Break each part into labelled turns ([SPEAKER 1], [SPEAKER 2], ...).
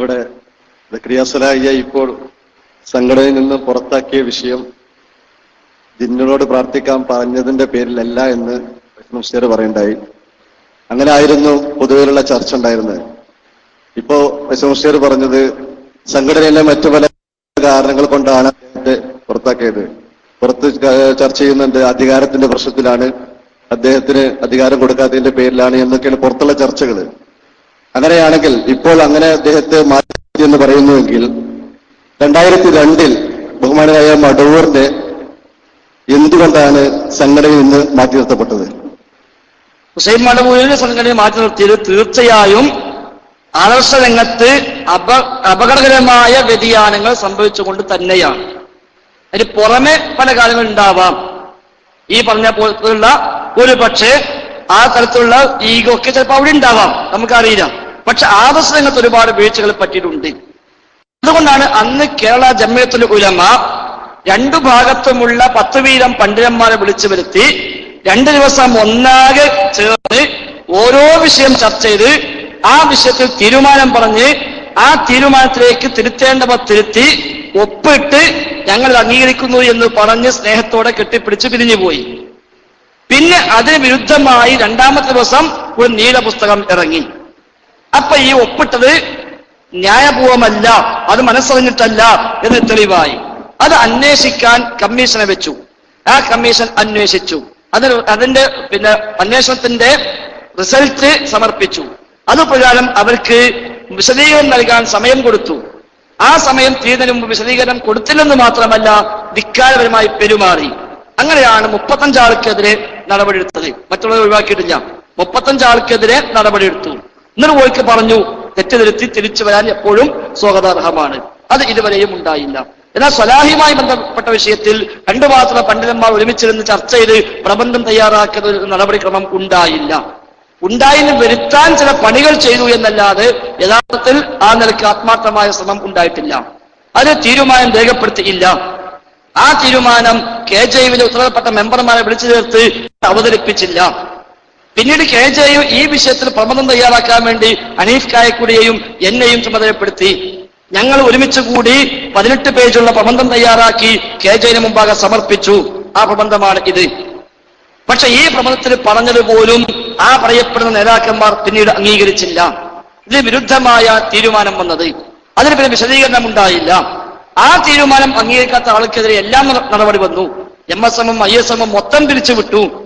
[SPEAKER 1] ഇവിടെ ക്രിയാസലായ ഇപ്പോൾ സംഘടനയിൽ നിന്ന് പുറത്താക്കിയ വിഷയം ജിന്നുകളോട് പ്രാർത്ഥിക്കാൻ പറഞ്ഞതിന്റെ പേരിലല്ല എന്ന് മുസ്ലിയർ പറയണ്ടായി. അങ്ങനെ ആയിരുന്നു പൊതുവിലുള്ള ചർച്ച ഉണ്ടായിരുന്നത്. ഇപ്പോ മുസ്ലിയർ പറഞ്ഞത് സംഘടനയിലെ മറ്റു പല കാരണങ്ങൾ കൊണ്ടാണ് അദ്ദേഹത്തെ പുറത്താക്കിയത്. പുറത്ത് ചർച്ച ചെയ്യുന്നുണ്ട് അധികാരത്തിന്റെ പ്രശ്നത്തിലാണ്. അദ്ദേഹത്തിന് അധികാരം കൊടുക്കാത്തതിന്റെ പേരിലാണ് എന്നൊക്കെയാണ് പുറത്തുള്ള ചർച്ചകൾ അങ്ങനെയാണെങ്കിൽ ഇപ്പോൾ അങ്ങനെ അദ്ദേഹത്തെ മാറ്റി എന്ന് പറയുന്നുവെങ്കിൽ രണ്ടായിരത്തി രണ്ടിൽ ബഹുമാനരായ മടവൂറിന്റെ എന്തുകൊണ്ടാണ് സംഘടനയിൽ നിന്ന് മാറ്റി നിർത്തപ്പെട്ടത്?
[SPEAKER 2] ഹുസൈൻ മടവൂരിന്റെ സംഘടനയെ മാറ്റി നിർത്തിയത് തീർച്ചയായും ആദർശ രംഗത്ത് അപ അപകടകരമായ വ്യതിയാനങ്ങൾ സംഭവിച്ചുകൊണ്ട് തന്നെയാണ്. അതിന് പുറമെ പല കാര്യങ്ങൾ ഉണ്ടാവാം. ഈ പറഞ്ഞ പോലുള്ള ഒരു പക്ഷേ ആ തരത്തിലുള്ള ഈഗോ ഒക്കെ ചിലപ്പോൾ അവിടെ ഉണ്ടാവാം. നമുക്കറിയില്ല. പക്ഷെ ആദർശ രംഗത്ത് ഒരുപാട് വീഴ്ചകൾ പറ്റിയിട്ടുണ്ട്. അതുകൊണ്ടാണ് അന്ന് കേരള ജമ്മിയത്തുൽ ഉലമ രണ്ടു ഭാഗത്തുമുള്ള പത്ത് വീരം പണ്ഡിതന്മാരെ വിളിച്ചു വരുത്തി രണ്ട് ദിവസം ഒന്നാകെ ചേർന്ന് ഓരോ വിഷയം ചർച്ച ചെയ്ത് ആ വിഷയത്തിൽ തീരുമാനം പറഞ്ഞ് ആ തീരുമാനത്തിലേക്ക് തിരുത്തേണ്ടവ തിരുത്തി ഒപ്പിട്ട് ഞങ്ങൾ അംഗീകരിക്കുന്നു എന്ന് പറഞ്ഞ് സ്നേഹത്തോടെ കെട്ടിപ്പിടിച്ച് പിരിഞ്ഞുപോയി പിന്നെ അതിന് വിരുദ്ധമായി രണ്ടാമത്തെ ദിവസം ഒരു നീല പുസ്തകം ഇറങ്ങി. അപ്പൊ ഈ ഒപ്പിട്ടത് ന്യായപൂർവമല്ല അത് മനസ്സറിഞ്ഞിട്ടല്ല എന്ന് തെളിവായി. അത് അന്വേഷിക്കാൻ കമ്മീഷനെ വെച്ചു. ആ കമ്മീഷൻ അന്വേഷിച്ചു. അതിന് അതിന്റെ പിന്നെ അന്വേഷണത്തിന്റെ റിസൾട്ട് സമർപ്പിച്ചു. അതുപ്രകാരം അവർക്ക് വിശദീകരണം നൽകാൻ സമയം കൊടുത്തു. ആ സമയം തീരുന്നതിന് മുമ്പ് വിശദീകരണം കൊടുത്തില്ലെന്ന് മാത്രമല്ല ധിക്കാരപരമായി പെരുമാറി. അങ്ങനെയാണ് മുപ്പത്തഞ്ചാൾക്കെതിരെ നടപടിയെടുത്തത്. മറ്റുള്ളവർ ഒഴിവാക്കിയിട്ടില്ല. മുപ്പത്തഞ്ചാൾക്കെതിരെ നടപടിയെടുത്തു. പോയിക്ക് പറഞ്ഞു തെറ്റിദ്ധരുത്തി തിരിച്ചു വരാൻ എപ്പോഴും സ്വാഗതാർഹമാണ്. അത് ഇതുവരെയും ഉണ്ടായില്ല. എന്നാൽ സ്വലാഹിയുമായി ബന്ധപ്പെട്ട വിഷയത്തിൽ രണ്ടു മാത്രം പണ്ഡിതന്മാർ ഒരുമിച്ചിരുന്ന് ചർച്ച ചെയ്ത് പ്രബന്ധം തയ്യാറാക്കുന്ന ഒരു നടപടിക്രമം ഉണ്ടായില്ല. ഉണ്ടായിന് വരുത്താൻ ചില പണികൾ ചെയ്തു എന്നല്ലാതെ യഥാർത്ഥത്തിൽ ആ നിലയ്ക്ക് ആത്മാർത്ഥമായ ശ്രമം ഉണ്ടായിട്ടില്ല. അത് തീരുമാനം രേഖപ്പെടുത്തിയില്ല. ആ തീരുമാനം കെ ജെ യുവിന്റെ ഉത്തരവാദപ്പെട്ട മെമ്പർമാരെ വിളിച്ചു ചേർത്ത് അവതരിപ്പിച്ചില്ല. പിന്നീട് കെ ജെയു ഈ വിഷയത്തിൽ പ്രബന്ധം തയ്യാറാക്കാൻ വേണ്ടി അനീഫ് കായക്കുടിയെയും എന്നെയും ചുമതലപ്പെടുത്തി. ഞങ്ങൾ ഒരുമിച്ച് കൂടി പതിനെട്ട് പേജുള്ള പ്രബന്ധം തയ്യാറാക്കി കെ ജെയിന് മുമ്പാകെ സമർപ്പിച്ചു. ആ പ്രബന്ധമാണ് ഇത്. പക്ഷെ ഈ പ്രബന്ധത്തിൽ പറഞ്ഞത് പോലും ആ പറയപ്പെടുന്ന നേതാക്കന്മാർ പിന്നീട് അംഗീകരിച്ചില്ല. ഇതിന് വിരുദ്ധമായ തീരുമാനം വന്നത്. അതിന് പിന്നെ വിശദീകരണം ഉണ്ടായില്ല ആ തീരുമാനം അംഗീകരിക്കാത്ത ആൾക്കെതിരെ എല്ലാം നടപടി വന്നു. എം എസ് എമ്മും ഐ എസ് എമ്മും മൊത്തം പിരിച്ചു വിട്ടു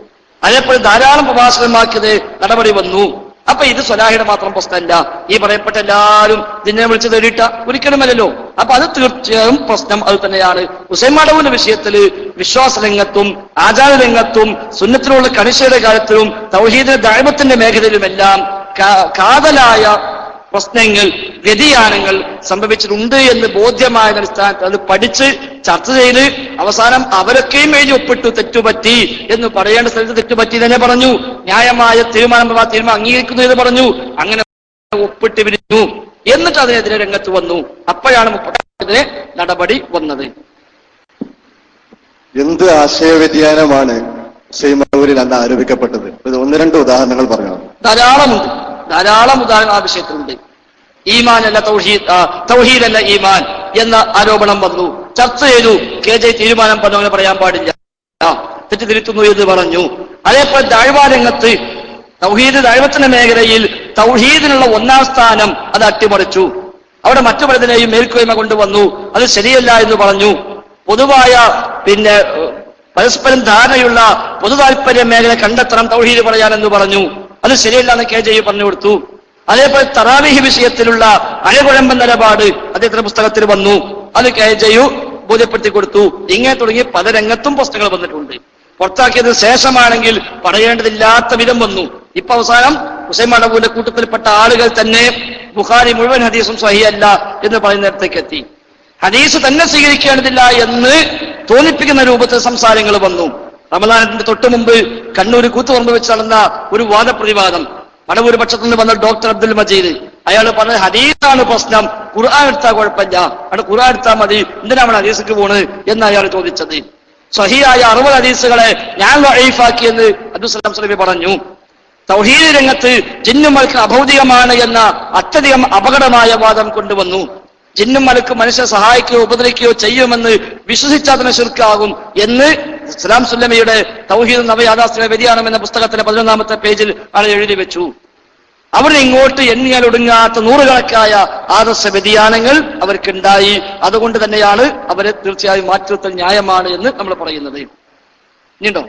[SPEAKER 2] അതേപോലെ ധാരാളം പ്രഭാഷകന്മാർക്കത് നടപടി വന്നു. അപ്പൊ ഇത് സ്വലാഹിയുടെ മാത്രം പ്രശ്നമല്ല. ഈ പറയപ്പെട്ട എല്ലാവരും ഇതിനെ വിളിച്ച് തേടിയിട്ട ഒരിക്കലുമല്ലല്ലോ. അപ്പൊ അത് തീർച്ചയായും പ്രശ്നം അത് തന്നെയാണ്. ഹുസൈൻ മാഡവിന്റെ വിഷയത്തിൽ വിശ്വാസ രംഗത്തും ആചാര രംഗത്തും സുന്നത്തിനുള്ള കണിശയുടെ കാലത്തിലും തൗഹീദ് ദൈവത്തിന്റെ മേഖലയിലുമെല്ലാം കാതലായ പ്രശ്നങ്ങൾ വ്യതിയാനങ്ങൾ സംഭവിച്ചിട്ടുണ്ട് എന്ന് ബോധ്യമായ അടിസ്ഥാനത്തിൽ അത് പഠിച്ച് ചർച്ച ചെയ്ത് അവസാനം അവരൊക്കെയും എഴുതി ഒപ്പിട്ടു തെറ്റുപറ്റി എന്ന് പറയേണ്ട സ്ഥലത്ത് തെറ്റുപറ്റി തന്നെ പറഞ്ഞു. ന്യായമായ തീരുമാനം ആ തീരുമാനം അംഗീകരിക്കുന്നു എന്ന് പറഞ്ഞു. അങ്ങനെ ഒപ്പിട്ട് വിരിഞ്ഞു എന്നിട്ട് അതിനെതിരെ രംഗത്ത് വന്നു. അപ്പോഴാണ് മുപ്പത്തിന് നടപടി വന്നത്.
[SPEAKER 1] എന്ത് ആശയവ്യതിയാനമാണ് ഹുസൈമൂരിൽ അന്ന് ആരോപിക്കപ്പെട്ടത്? ഇത് ഒന്ന് രണ്ട് ഉദാഹരണങ്ങൾ പറഞ്ഞു
[SPEAKER 2] ധാരാളമുണ്ട്. ധാരാളം ഉദാഹരണം ആ വിഷയത്തിലുണ്ട്. ഈമാൻ അല്ല തൗഹീദ് തൗഹീദ് അല്ല ഈമാൻ എന്ന ആരോപണം വന്നു. ചർച്ച ചെയ്തു. കെ ജെ തീരുമാനം പറഞ്ഞു അങ്ങനെ പറയാൻ പാടില്ല. തെറ്റിദ്ധരിക്കുന്നു തെറ്റ് എന്ന് പറഞ്ഞു. അതേപോലെ ദാഴ്വാ രംഗത്ത് തൗഹീദ് ദൈവത്തിന്റെ മേഖലയിൽ തൗഹീദിനുള്ള ഒന്നാം സ്ഥാനം അത് അട്ടിമറിച്ചു. അവിടെ മറ്റു പലതിനെയും മേൽക്കോയ്മ കൊണ്ടുവന്നു. അത് ശരിയല്ല എന്ന് പറഞ്ഞു. പൊതുവായ പിന്നെ പരസ്പരം ധാരണയുള്ള പൊതു താല്പര്യ മേഖല കണ്ടെത്തണം തൗഹീദ് പറയാനെന്ന് പറഞ്ഞു. അത് ശരിയല്ലാന്ന് കെ ജെ പറഞ്ഞു കൊടുത്തു. അതേപോലെ തറാവിഹി വിഷയത്തിലുള്ള അഴകുഴമ്പ നിലപാട് അദ്ദേഹത്തിന്റെ പുസ്തകത്തിൽ വന്നു. അത് കെ ജയു ബോധ്യപ്പെടുത്തി കൊടുത്തു. ഇങ്ങനെ തുടങ്ങി പല രംഗത്തും പുസ്തകങ്ങൾ വന്നിട്ടുണ്ട്. പുറത്താക്കിയത് ശേഷമാണെങ്കിൽ പറയേണ്ടതില്ലാത്ത വിധം വന്നു. ഇപ്പൊ അവസാനം ഹുസൈൻ മടവൂന്റെ കൂട്ടത്തിൽപ്പെട്ട ആളുകൾ തന്നെ ബുഖാരി മുഴുവൻ ഹദീസും സഹിയല്ല എന്ന് പറയുന്ന നേരത്തേക്ക് എത്തി. ഹദീസ് തന്നെ സ്വീകരിക്കേണ്ടതില്ല എന്ന് തോന്നിപ്പിക്കുന്ന രൂപത്തിൽ സംസാരങ്ങൾ വന്നു. റമദാനത്തിന്റെ തൊട്ടു മുമ്പ് കണ്ണൂർ കൂത്തുപറമ്പ് വെച്ച് നടന്ന ഒരു വാദപ്രതിവാദം. മടവൂർ പക്ഷത്തു നിന്ന് വന്ന ഡോക്ടർ അബ്ദുൽ മജീദ്. അയാൾ പറഞ്ഞ ഹദീസാണ് പ്രശ്നം. ഖുർആൻ എടുത്താൽ കുഴപ്പമില്ല. അവിടെ ഖുർആൻ എടുത്താൽ മതി. എന്തിനാണ് ഹദീസിക്ക് പോണ് എന്ന് അയാൾ ചോദിച്ചത്. സഹിയായ അറുപത് ഹദീസുകളെ ഞാൻ എന്ന് അബ്ദുൽ സലാം സ്വലമി പറഞ്ഞു. തൗഹീദ് രംഗത്ത് ജിന്നും മലക്ക് അഭൗതികമാണ് എന്ന അത്യധികം അപകടമായ വാദം കൊണ്ടുവന്നു. ജിന്നും മലക്ക് മനുഷ്യനെ സഹായിക്കുകയോ ഉപദ്രവിക്കുകയോ ചെയ്യുമെന്ന് വിശ്വസിച്ചാൽ തന്നെ ശിർക്കാകും എന്ന് സലാം സുല്ലമയുടെ തൗഹീദ് നവയാഥാസ്ഥിക വ്യതിയാനം എന്ന പുസ്തകത്തിന്റെ പതിനൊന്നാമത്തെ പേജിൽ ആണ് എഴുതി വെച്ചു. അവിടെ ഇങ്ങോട്ട് എണ്ണിയാൽ ഒടുങ്ങാത്ത നൂറുകണക്കായ ആദർശ വ്യതിയാനങ്ങൾ അവർക്കുണ്ടായി. അതുകൊണ്ട് തന്നെയാണ് അവരെ തീർച്ചയായും മാറ്റത്തിൽ ന്യായമാണ് എന്ന് നമ്മൾ പറയുന്നത്. ഇനിണ്ടോ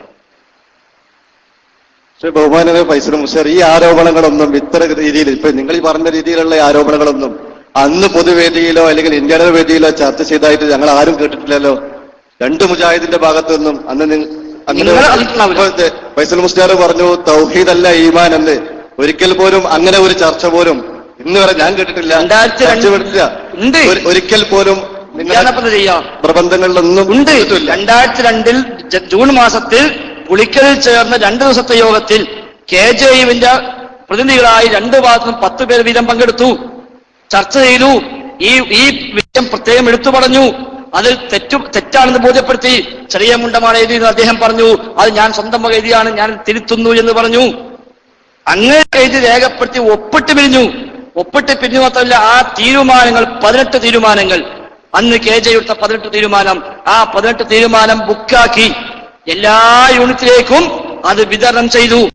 [SPEAKER 1] പക്ഷെ ബഹുമാനവേ ഫൈസൽ മുഷർ ഈ ആരോപണങ്ങളൊന്നും ഇത്ര രീതിയിൽ ഇപ്പൊ നിങ്ങൾ ഈ പറഞ്ഞ രീതിയിലുള്ള ആരോപണങ്ങളൊന്നും അന്ന് പൊതുവേദിയിലോ അല്ലെങ്കിൽ ഇന്ത്യയുടെ വേദിയിലോ ചർച്ച ചെയ്തായിട്ട് ഞങ്ങൾ ആരും കേട്ടിട്ടില്ലല്ലോ. രണ്ട് മുജാഹിദിന്റെ ഭാഗത്തു നിന്നും അന്ന് അങ്ങനെ ഫൈസൽ മുസ്ലിയാർ പറഞ്ഞു തൗഹീദ് അല്ല ഈമാൻ എന്ന്. ഒരിക്കൽ പോലും അങ്ങനെ ഒരു ചർച്ച പോലും ഇന്ന് വരെ ഞാൻ കേട്ടിട്ടില്ല. ഒരിക്കൽ പോലും പ്രബന്ധങ്ങളിലൊന്നും
[SPEAKER 2] ഉണ്ട്. രണ്ടായിരത്തി രണ്ടിൽ ജൂൺ മാസത്തിൽ പുളിക്കലിൽ ചേർന്ന രണ്ട് ദിവസത്തെ യോഗത്തിൽ കെ ജെ യുവിന്റെ പ്രതിനിധികളായി രണ്ടു ഭാഗത്തും പത്ത് പേർ വീതം പങ്കെടുത്തു. ചർച്ച ചെയ്തു. ഈ ഈ വിഷയം പ്രത്യേകം എടുത്തു പറഞ്ഞു. അതിൽ തെറ്റു തെറ്റാണെന്ന് ബോധ്യപ്പെടുത്തി ചെറിയ മുണ്ടമാണ് എഴുതിയെന്ന് അദ്ദേഹം പറഞ്ഞു അത് ഞാൻ സ്വന്തം എഴുതിയാണ് ഞാൻ തിരുത്തുന്നു എന്ന് പറഞ്ഞു. അങ്ങനെ എഴുതി രേഖപ്പെടുത്തി ഒപ്പിട്ട് പിരിഞ്ഞു. ഒപ്പിട്ട് പിരിഞ്ഞു മാത്രമല്ല ആ തീരുമാനങ്ങൾ പതിനെട്ട് തീരുമാനങ്ങൾ അന്ന് കെ ജെ എടുത്ത പതിനെട്ട് തീരുമാനം ആ പതിനെട്ട് തീരുമാനം ബുക്കാക്കി എല്ലാ യൂണിറ്റിലേക്കും അത് വിതരണം ചെയ്തു.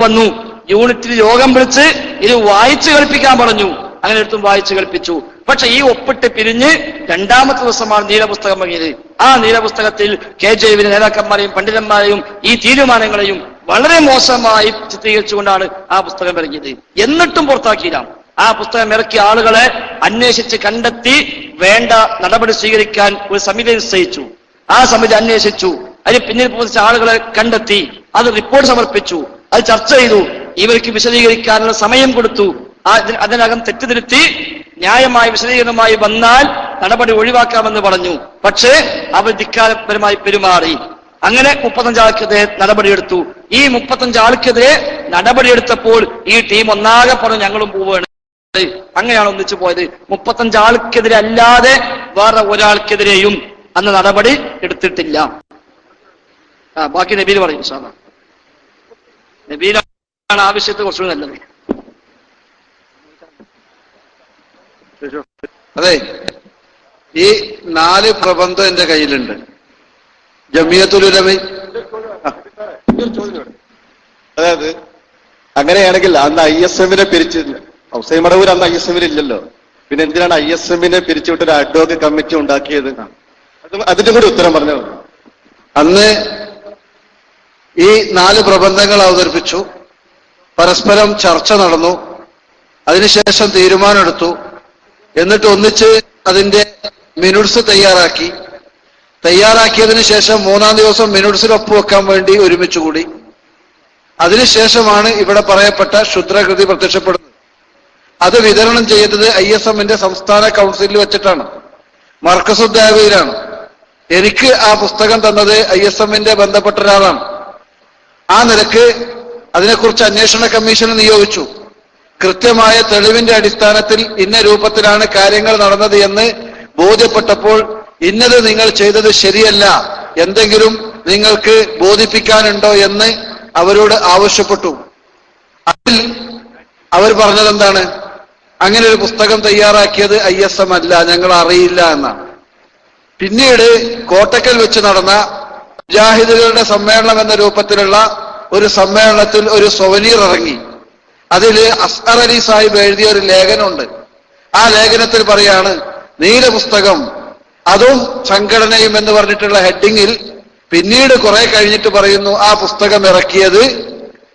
[SPEAKER 2] വന്നു. യൂണിറ്റിൽ യോഗം വിളിച്ച് ഇത് വായിച്ചു കളിപ്പിക്കാൻ പറഞ്ഞു. അങ്ങനെ എടുത്തും വായിച്ചു കളിപ്പിച്ചു പക്ഷെ ഈ ഒപ്പിട്ട് പിരിഞ്ഞ് രണ്ടാമത്തെ ദിവസമാണ് നീലപുസ്തകം വാങ്ങിയത്. ആ നീലപുസ്തകത്തിൽ കെ ജെവിന്റെ നേതാക്കന്മാരെയും പണ്ഡിതന്മാരെയും ഈ തീരുമാനങ്ങളെയും വളരെ മോശമായി ചിത്രീകരിച്ചുകൊണ്ടാണ് ആ പുസ്തകം ഇറങ്ങിയത്. എന്നിട്ടും പുറത്താക്കിയില്ല. ആ പുസ്തകം ഇറക്കിയ ആളുകളെ അന്വേഷിച്ച് കണ്ടെത്തി വേണ്ട നടപടി സ്വീകരിക്കാൻ ഒരു സമിതി നിശ്ചയിച്ചു. ആ സമിതി അന്വേഷിച്ചു. അതിന് പിന്നിൽ പ്രവർത്തിച്ച ആളുകളെ കണ്ടെത്തി. അത് റിപ്പോർട്ട് സമർപ്പിച്ചു. അത് ചർച്ച ചെയ്തു. ഇവർക്ക് വിശദീകരിക്കാനുള്ള സമയം കൊടുത്തു. അതിനകം തെറ്റുതിരുത്തി ന്യായമായ വിശദീകരണമായി വന്നാൽ നടപടി ഒഴിവാക്കാമെന്ന് പറഞ്ഞു. പക്ഷേ അവർ ധിക്കാരപരമായി പെരുമാറി. അങ്ങനെ മുപ്പത്തഞ്ച് ആൾക്കെതിരെ നടപടിയെടുത്തു. ഈ മുപ്പത്തഞ്ച് ആൾക്കെതിരെ നടപടിയെടുത്തപ്പോൾ ഈ ടീം ഒന്നാകെ പറഞ്ഞു ഞങ്ങളും പോവുകയാണ്. അങ്ങനെയാണ് ഒന്നിച്ചു പോയത്. മുപ്പത്തഞ്ച് ആൾക്കെതിരെ അല്ലാതെ വേറെ ഒരാൾക്കെതിരെയും അന്ന് നടപടി എടുത്തിട്ടില്ല. ബാക്കി നബീൽ പറയും സാധാ നബീലാണ് ആവശ്യത്തെ കുറച്ചുകൂടി നല്ലത്.
[SPEAKER 3] അതെ ഈ നാല് പ്രബന്ധം എന്റെ കയ്യിലുണ്ട്. ജമിയത്തുലുലമ
[SPEAKER 1] അതായത് അങ്ങനെയാണെങ്കിൽ അന്ന് ഐ എസ് എമ്മിനെ പിരിച്ച് ഔസൈ മടവൂർ അന്ന് ഐ എസ് എമ്മിൽ ഇല്ലല്ലോ പിന്നെ എന്തിനാണ് ഐ എസ് എമ്മിനെ പിരിച്ചുവിട്ട് ഒരു അഡ്വോക്ക് കമ്മിറ്റി ഉണ്ടാക്കിയത്? അത് അതിന്റെ കൂടി ഉത്തരം പറഞ്ഞു
[SPEAKER 3] അന്ന് ഈ നാല് പ്രബന്ധങ്ങൾ അവതരിപ്പിച്ചു. പരസ്പരം ചർച്ച നടന്നു. അതിനുശേഷം തീരുമാനമെടുത്തു. എന്നിട്ട് ഒന്നിച്ച് അതിന്റെ മിനുട്സ് തയ്യാറാക്കി. തയ്യാറാക്കിയതിന് ശേഷം മൂന്നാം ദിവസം മിനുട്സിൽ ഒപ്പുവെക്കാൻ വേണ്ടി ഒരുമിച്ച് കൂടി. അതിനുശേഷമാണ് ഇവിടെ പറയപ്പെട്ട ക്ഷുദ്രകൃതി പ്രത്യക്ഷപ്പെടുന്നത്. അത് വിതരണം ചെയ്തത് ഐ എസ് എമ്മിന്റെ സംസ്ഥാന കൗൺസിലിൽ വെച്ചിട്ടാണ്. മർക്കസുദ്ദാവയിലാണ് എനിക്ക് ആ പുസ്തകം തന്നത് ഐ എസ് എമ്മിന്റെ ബന്ധപ്പെട്ട ഒരാളാണ്. ആ നിലയ്ക്ക് അതിനെക്കുറിച്ച് അന്വേഷണ കമ്മീഷനെ നിയോഗിച്ചു. കൃത്യമായ തെളിവിന്റെ അടിസ്ഥാനത്തിൽ ഇന്ന രൂപത്തിലാണ് കാര്യങ്ങൾ നടന്നത് എന്ന് ബോധ്യപ്പെട്ടപ്പോൾ ഇന്നത് നിങ്ങൾ ചെയ്തത് ശരിയല്ല. എന്തെങ്കിലും നിങ്ങൾക്ക് ബോധിപ്പിക്കാനുണ്ടോ എന്ന് അവരോട് ആവശ്യപ്പെട്ടു. അതിൽ അവർ പറഞ്ഞത് എന്താണ് അങ്ങനെ ഒരു പുസ്തകം തയ്യാറാക്കിയത് ഐ എസ് എം അല്ല ഞങ്ങൾ അറിയില്ല എന്നാണ്. പിന്നീട് കോട്ടക്കൽ വെച്ച് നടന്ന മുജാഹിദുകളുടെ സമ്മേളനം എന്ന രൂപത്തിലുള്ള ഒരു സമ്മേളനത്തിൽ ഒരു സൊവനീർ ഇറങ്ങി. അതിൽ അസ്ഹർ അലി സാഹിബ് എഴുതിയ ഒരു ലേഖനമുണ്ട്. ആ ലേഖനത്തിൽ പറയാണ് നീല പുസ്തകം അതും സംഘടനയും എന്ന് പറഞ്ഞിട്ടുള്ള ഹെഡിങ്ങിൽ പിന്നീട് കുറെ കഴിഞ്ഞിട്ട് പറയുന്നു ആ പുസ്തകം ഇറക്കിയത്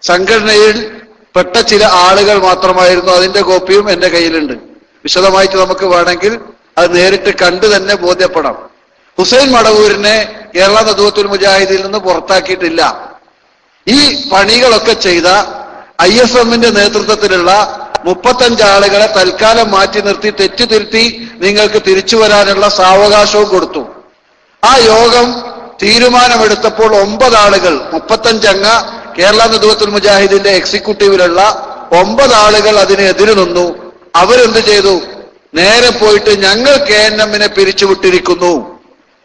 [SPEAKER 3] സംഘടനയിൽ പെട്ട ചില ആളുകൾ മാത്രമായിരുന്നു. അതിന്റെ കോപ്പിയും എന്റെ കയ്യിലുണ്ട്. വിശദമായിട്ട് നമുക്ക് വേണമെങ്കിൽ അത് നേരിട്ട് കണ്ടു തന്നെ ബോധ്യപ്പെടാം. ഹുസൈൻ മടവൂരിനെ കേരള നദുവത്തുൽ മുജാഹിദിൽ നിന്ന് പുറത്താക്കിയിട്ടില്ല. ഈ പണികളൊക്കെ ചെയ്ത ഐ എസ് എമ്മിന്റെ നേതൃത്വത്തിലുള്ള മുപ്പത്തഞ്ച് ആളുകളെ തൽക്കാലം മാറ്റി നിർത്തി തെറ്റു തിരുത്തി നിങ്ങൾക്ക് തിരിച്ചു വരാനുള്ള സാവകാശവും കൊടുത്തു. ആ യോഗം തീരുമാനമെടുത്തപ്പോൾ ഒമ്പത് ആളുകൾ മുപ്പത്തഞ്ചംഗ കേരള നദുവത്തുൽ മുജാഹിദിന്റെ എക്സിക്യൂട്ടീവിലുള്ള ഒമ്പത് ആളുകൾ അതിന് എതിര് നിന്നു. അവരെന്ത് ചെയ്തു? നേരെ പോയിട്ട് ഞങ്ങൾ കെ എൻ എമ്മിനെ പിരിച്ചുവിട്ടിരിക്കുന്നു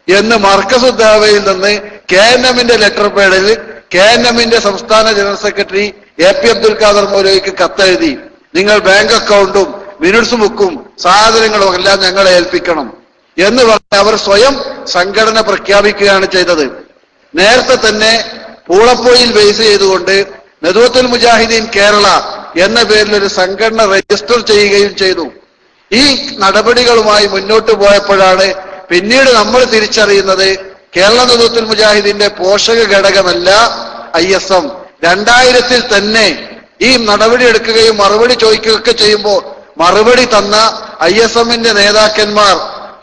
[SPEAKER 3] എന്ന് മർക്കസുദ്ദാവയിൽ നിന്ന് കെ എൻ എമ്മിന്റെ ലെറ്റർ പേഡിൽ കെ എൻ എമ്മിന്റെ സംസ്ഥാന general secretary A P Abdul Khader മൗലവിക്ക് കത്തെഴുതി നിങ്ങൾ ബാങ്ക് അക്കൗണ്ടും മിനിറ്റ്സ് ബുക്കും സാധനങ്ങളും എല്ലാം ഞങ്ങളെ ഏൽപ്പിക്കണം എന്ന് പറഞ്ഞ് അവർ സ്വയം സംഘടന പ്രഖ്യാപിക്കുകയാണ് ചെയ്തത്. നേരത്തെ തന്നെ പൂളപ്പോയിൽ ബേസ് ചെയ്തുകൊണ്ട് നെതുവത്തുൽ മുജാഹിദീൻ കേരള എന്ന പേരിൽ ഒരു സംഘടന രജിസ്റ്റർ ചെയ്യുകയും ചെയ്തു. ഈ നടപടികളുമായി മുന്നോട്ട് പോയപ്പോഴാണ് പിന്നീട് നമ്മൾ തിരിച്ചറിയുന്നത് കേരള നെതുവത്തുൽ മുജാഹിദിന്റെ പോഷക ഘടകമല്ല ഐ എസ് എം. രണ്ടായിരത്തിൽ തന്നെ ഈ നടപടി എടുക്കുകയും മറുപടി ചോദിക്കുകയൊക്കെ ചെയ്യുമ്പോൾ മറുപടി തന്ന ഐ എസ് എമ്മിന്റെ നേതാക്കന്മാർ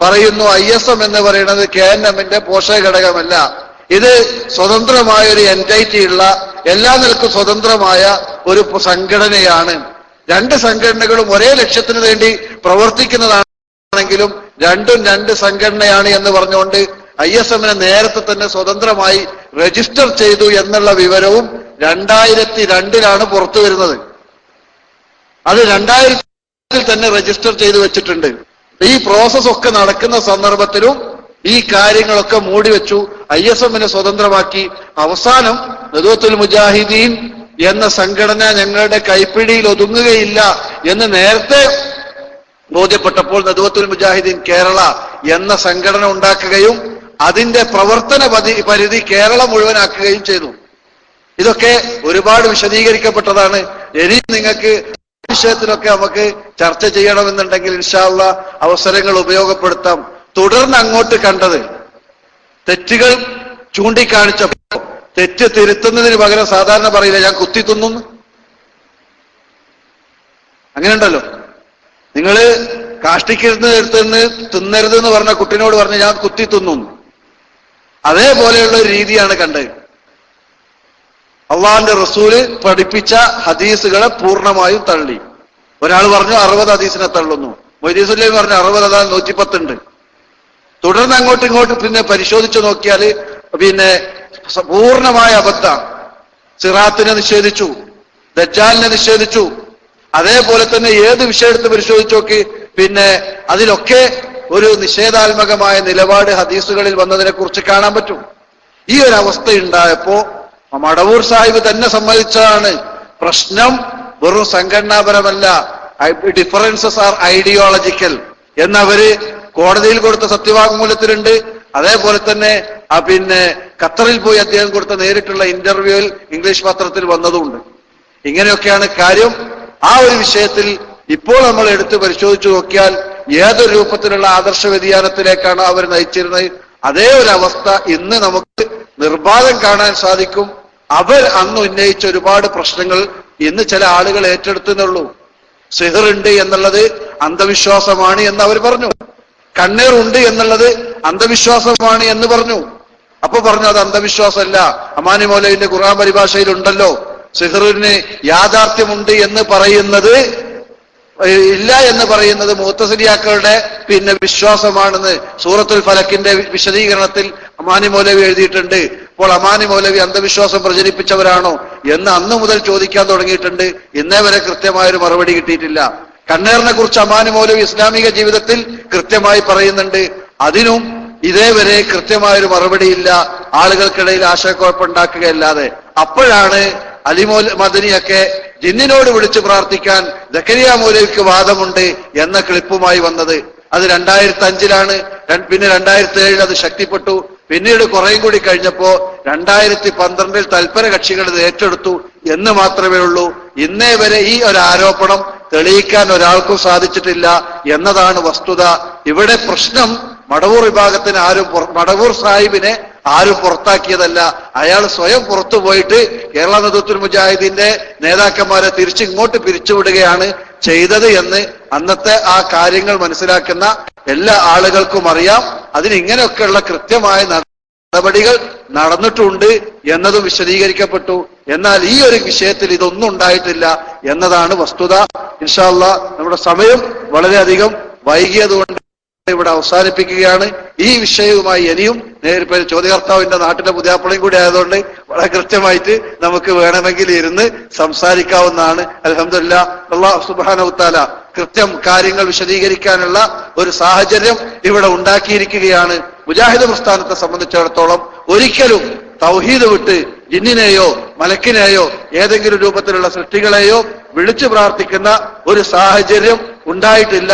[SPEAKER 3] പറയുന്നു ഐ എസ് എം എന്ന് പറയുന്നത് കെ എൻ എമ്മിന്റെ പോഷക ഘടകമല്ല. ഇത് സ്വതന്ത്രമായ ഒരു എന്റൈറ്റി ഉള്ള എല്ലാ നിലക്കും സ്വതന്ത്രമായ ഒരു സംഘടനയാണ്. രണ്ട് സംഘടനകളും ഒരേ ലക്ഷ്യത്തിന് വേണ്ടി പ്രവർത്തിക്കുന്നതാണെങ്കിലും രണ്ടും രണ്ട് സംഘടനയാണ് എന്ന് പറഞ്ഞുകൊണ്ട് ഐ എസ് എമ്മിനെ നേരത്തെ തന്നെ സ്വതന്ത്രമായി രജിസ്റ്റർ ചെയ്തു എന്നുള്ള വിവരവും രണ്ടായിരത്തി രണ്ടിലാണ് പുറത്തു വരുന്നത്. അത് രണ്ടായിരത്തിൽ തന്നെ രജിസ്റ്റർ ചെയ്തു വെച്ചിട്ടുണ്ട്. ഈ പ്രോസസ് ഒക്കെ നടക്കുന്ന സന്ദർഭത്തിലും ഈ കാര്യങ്ങളൊക്കെ മൂടി വെച്ചു. ഐ എസ് എമ്മിനെ സ്വതന്ത്രമാക്കി. അവസാനം നെതുവത്തുൽ മുജാഹിദീൻ എന്ന സംഘടന ഞങ്ങളുടെ കൈപ്പിടിയിൽ ഒതുങ്ങുകയില്ല എന്ന് നേരത്തെ ബോധ്യപ്പെട്ടപ്പോൾ നെതുവത്തുൽ മുജാഹിദീൻ കേരള എന്ന സംഘടന ഉണ്ടാക്കുകയും അതിന്റെ പ്രവർത്തന പരിധി കേരളം മുഴുവനാക്കുകയും ചെയ്തു. ഇതൊക്കെ ഒരുപാട് വിശദീകരിക്കപ്പെട്ടതാണ്. ഇനി നിങ്ങൾക്ക് വിഷയത്തിലൊക്കെ നമുക്ക് ചർച്ച ചെയ്യണമെന്നുണ്ടെങ്കിൽ ഇൻഷാള്ള അവസരങ്ങൾ ഉപയോഗപ്പെടുത്താം. തുടർന്ന് അങ്ങോട്ട് കണ്ടത് തെറ്റുകൾ ചൂണ്ടിക്കാണിച്ചപ്പോ തെറ്റ് തിരുത്തുന്നതിന് പകരം സാധാരണ പറയില്ല ഞാൻ കുത്തി തിന്നു അങ്ങനെയുണ്ടല്ലോ. നിങ്ങൾ കാഷ്ടിക്കരുന്ന് എടുത്തുനിന്ന് തിന്നരുത് എന്ന് പറഞ്ഞ കുട്ടിനോട് പറഞ്ഞ് ഞാൻ കുത്തി തിന്നു അതേപോലെയുള്ള ഒരു രീതിയാണ് കണ്ടത്. അള്ളാഹിന്റെ റസൂൽ പഠിപ്പിച്ച ഹദീസുകളെ പൂർണമായും തള്ളി. ഒരാൾ പറഞ്ഞു അറുപത് ഹദീസിനെ തള്ളുന്നു. മൊയ്തീസുല്ലി പറഞ്ഞു അറുപത് അതാ നൂറ്റിപ്പത്തുണ്ട്. തുടർന്ന് അങ്ങോട്ടും ഇങ്ങോട്ടും പിന്നെ പരിശോധിച്ചു നോക്കിയാൽ പിന്നെ പൂർണമായ അബദ്ധ. സിറാത്തിനെ നിഷേധിച്ചു ദജ്ജാലിനെ നിഷേധിച്ചു. അതേപോലെ തന്നെ ഏത് വിഷയം എടുത്ത് പരിശോധിച്ചു നോക്കി പിന്നെ അതിലൊക്കെ ഒരു നിഷേധാത്മകമായ നിലപാട് ഹദീസുകളിൽ വന്നതിനെ കുറിച്ച് കാണാൻ പറ്റും. ഈ ഒരു അവസ്ഥ ഉണ്ടായപ്പോ മടവൂർ സാഹിബ് തന്നെ സമ്മതിച്ചതാണ്. പ്രശ്നം വെറും സംഘടനാപരമല്ല. ഡിഫറൻസസ് ആർ ഐഡിയോളജിക്കൽ എന്നവര് കോടതിയിൽ കൊടുത്ത സത്യവാങ്മൂലത്തിലുണ്ട്. അതേപോലെ തന്നെ പിന്നെ ഖത്തറിൽ പോയി അദ്ദേഹം കൊടുത്ത നേരിട്ടുള്ള ഇന്റർവ്യൂവിൽ ഇംഗ്ലീഷ് പത്രത്തിൽ വന്നതുമുണ്ട്. ഇങ്ങനെയൊക്കെയാണ് കാര്യം. ആ ഒരു വിഷയത്തിൽ ഇപ്പോൾ നമ്മൾ എടുത്ത് പരിശോധിച്ചു നോക്കിയാൽ ഏതൊരു രൂപത്തിലുള്ള ആദർശ വ്യതിയാനത്തിലേക്കാണ് അവർ നയിച്ചിരുന്നത്? അതേ ഒരു അവസ്ഥ ഇന്ന് നമുക്ക് നിർബാധം കാണാൻ സാധിക്കും. അവർ അന്ന് ഉന്നയിച്ച ഒരുപാട് പ്രശ്നങ്ങൾ ഇന്ന് ചില ആളുകൾ ഏറ്റെടുത്തുന്നുള്ളൂ. സിഹറുണ്ട് എന്നുള്ളത് അന്ധവിശ്വാസമാണ് എന്ന് അവർ പറഞ്ഞു. കണ്ണീർ ഉണ്ട് എന്നുള്ളത് അന്ധവിശ്വാസമാണ് എന്ന് പറഞ്ഞു. അപ്പൊ പറഞ്ഞു അത് അന്ധവിശ്വാസമല്ല. അമാനി മൗലവിന്റെ ഖുറാൻ പരിഭാഷയിൽ ഉണ്ടല്ലോ സിഹറിന് യാഥാർത്ഥ്യമുണ്ട് എന്ന് പറയുന്നത് ഇല്ല എന്ന് പറയുന്നത് മൂത്തസരിയാക്കളുടെ പിന്നെ വിശ്വാസമാണെന്ന് സൂറത്തുൽ ഫലക്കിന്റെ വിശദീകരണത്തിൽ അമാനി മൗലവി എഴുതിയിട്ടുണ്ട്. അപ്പോൾ അമാനി മൗലവി അന്ധവിശ്വാസം പ്രചരിപ്പിച്ചവരാണോ എന്ന് അന്ന് മുതൽ ചോദിക്കാൻ തുടങ്ങിയിട്ടുണ്ട്. ഇന്നേ വരെ കൃത്യമായൊരു മറുപടി കിട്ടിയിട്ടില്ല. കണ്ണേറിനെ കുറിച്ച് അമാനി മൗലവി ഇസ്ലാമിക ജീവിതത്തിൽ കൃത്യമായി പറയുന്നുണ്ട്. അതിനും ഇതേവരെ കൃത്യമായൊരു മറുപടിയില്ല. ആളുകൾക്കിടയിൽ ആശയക്കുഴപ്പമുണ്ടാക്കുകയല്ലാതെ. അപ്പോഴാണ് അലിമോൽ മദനിയൊക്കെ ജിന്നിനോട് വിളിച്ചു പ്രാർത്ഥിക്കാൻ ദക്കരിയ മൗലവിക്ക് വാദമുണ്ട് എന്ന ക്ലിപ്പുമായി വന്നത്. അത് രണ്ടായിരത്തി അഞ്ചിലാണ് പിന്നെ രണ്ടായിരത്തി ഏഴിൽ അത് ശക്തിപ്പെട്ടു. പിന്നീട് കുറേയും കൂടി കഴിഞ്ഞപ്പോ രണ്ടായിരത്തി പന്ത്രണ്ടിൽ തൽപര കക്ഷികൾ ഇത് ഏറ്റെടുത്തു എന്ന് മാത്രമേ ഉള്ളൂ. ഇന്നേ വരെ ഈ ഒരു ആരോപണം തെളിയിക്കാൻ ഒരാൾക്കും സാധിച്ചിട്ടില്ല എന്നതാണ് വസ്തുത. ഇവിടെ പ്രശ്നം മടവൂർ വിഭാഗത്തിന് ആരും മടവൂർ സാഹിബിനെ ആരും പുറത്താക്കിയതല്ല. അയാൾ സ്വയം പുറത്തു പോയിട്ട് കേരള നേതൃത്വ മുജാഹിദിന്റെ നേതാക്കന്മാരെ തിരിച്ചു ഇങ്ങോട്ട് പിരിച്ചുവിടുകയാണ് ചെയ്തത് എന്ന് അന്നത്തെ ആ കാര്യങ്ങൾ മനസ്സിലാക്കുന്ന എല്ലാ ആളുകൾക്കും അറിയാം. അതിന് ഇങ്ങനെയൊക്കെയുള്ള കൃത്യമായ നടപടികൾ നടന്നിട്ടുണ്ട് എന്നതും വിശദീകരിക്കപ്പെട്ടു. എന്നാൽ ഈ ഒരു വിഷയത്തിൽ ഇതൊന്നും ഉണ്ടായിട്ടില്ല എന്നതാണ് വസ്തുത. ഇൻഷാല്ല നമ്മുടെ സമയം വളരെയധികം വൈകിയതുകൊണ്ട് ഇവിടെ അവസാനിപ്പിക്കുകയാണ്. ഈ വിഷയവുമായി ഇനിയും നേരിപ്പോ ചോദ്യകർത്താവിന്റെ നാട്ടിലെ പുതിയാപ്പളയും കൂടി ആയതുകൊണ്ട് വളരെ കൃത്യമായിട്ട് നമുക്ക് വേണമെങ്കിൽ ഇരുന്ന് സംസാരിക്കാവുന്നതാണ്. അലഹമില്ല അള്ളാഹു സുബാനവുത്താല കൃത്യം കാര്യങ്ങൾ വിശദീകരിക്കാനുള്ള ഒരു സാഹചര്യം ഇവിടെ ഉണ്ടാക്കിയിരിക്കുകയാണ്. മുജാഹിദ് പ്രസ്ഥാനത്തെ സംബന്ധിച്ചിടത്തോളം ഒരിക്കലും തൗഹീദ് വിട്ട് ജിന്നിനെയോ മലക്കിനെയോ ഏതെങ്കിലും രൂപത്തിലുള്ള സൃഷ്ടികളെയോ വിളിച്ചു പ്രാർത്ഥിക്കുന്ന ഒരു സാഹചര്യം ഉണ്ടായിട്ടില്ല